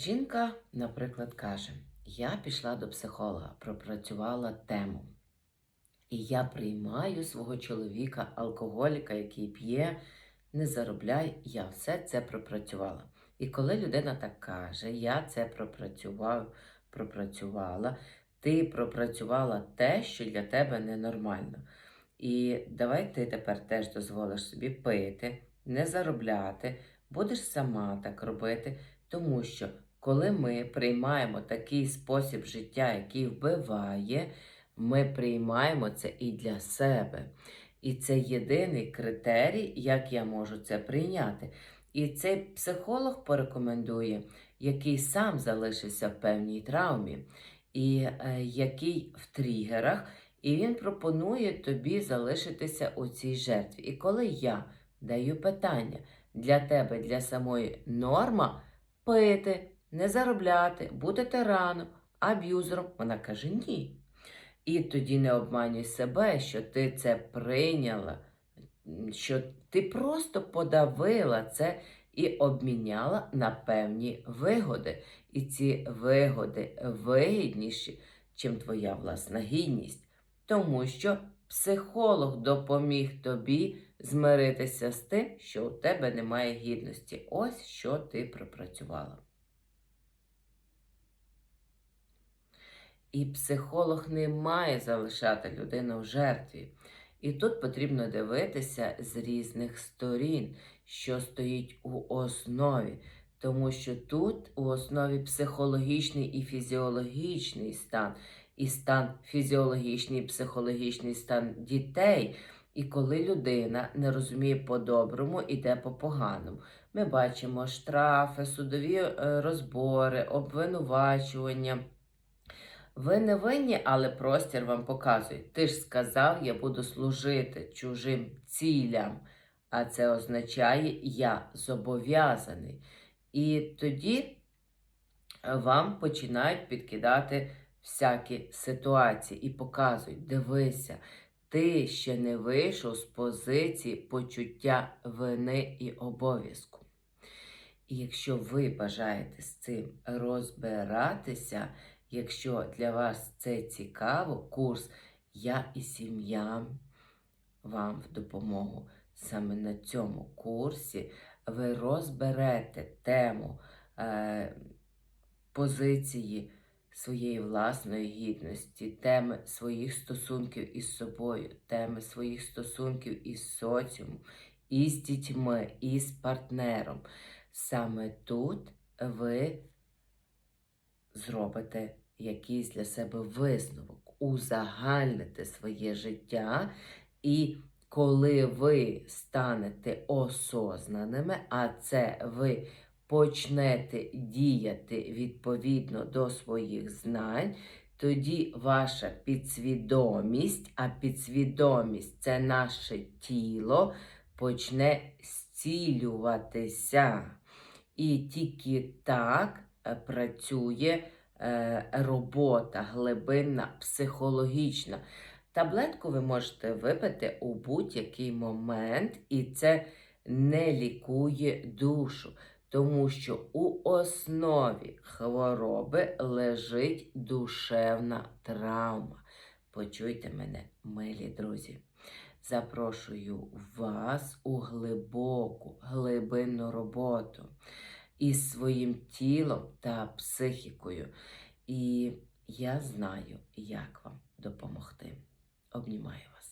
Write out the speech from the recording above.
Жінка, наприклад, каже: Я пішла до психолога, пропрацювала тему. І я приймаю свого чоловіка, алкоголіка, який п'є, не заробляй, я все це пропрацювала. І коли людина так каже, я це пропрацював, пропрацювала, ти пропрацювала те, що для тебе ненормально. І давай ти тепер теж дозволиш собі пити, не заробляти, будеш сама так робити, тому що коли ми приймаємо такий спосіб життя, який вбиває, ми приймаємо це і для себе. І це єдиний критерій, як я можу це прийняти. І цей психолог порекомендує, який сам залишився в певній травмі, і е, який в тригерах, і він пропонує тобі залишитися у цій жертві. І коли я даю питання для тебе, для самої норма пити, не заробляти, бути тираном, аб'юзером, вона каже ні. І тоді не обманюй себе, що ти це прийняла, що ти просто подавила це і обміняла на певні вигоди. І ці вигоди вигідніші, чим твоя власна гідність. Тому що психолог допоміг тобі змиритися з тим, що у тебе немає гідності. Ось що ти пропрацювала. І психолог не має залишати людину в жертві. І тут потрібно дивитися з різних сторін, що стоїть у основі. Тому що тут у основі психологічний і фізіологічний стан, і стан фізіологічний і психологічний стан дітей. І коли людина не розуміє по-доброму, іде по поганому. Ми бачимо штрафи, судові е, розбори, обвинувачування. Ви не винні, але простір вам показує. Ти ж сказав, я буду служити чужим цілям, а це означає, я зобов'язаний. І тоді вам починають підкидати всякі ситуації і показують, дивися, ти ще не вийшов з позиції почуття вини і обов'язку. І якщо ви бажаєте з цим розбиратися, Якщо для вас це цікаво, курс Я і сім'я вам в допомогу. Саме на цьому курсі ви розберете тему е, позиції своєї власної гідності, теми своїх стосунків із собою, теми своїх стосунків із соціумом, із дітьми, із партнером. Саме тут ви зробите якийсь для себе висновок, узагальните своє життя, і коли ви станете осознаними, а це ви почнете діяти відповідно до своїх знань, тоді ваша підсвідомість, а підсвідомість це наше тіло, почне зцілюватися. І тільки так е, працює робота глибинна, психологічна. Таблетку ви можете випити у будь-який момент, і це не лікує душу, тому що у основі хвороби лежить душевна травма. Почуйте мене, милі друзі. Запрошую вас у глибоку, глибинну роботу із своїм тілом та психікою. І я знаю, як вам допомогти. Обнімаю вас.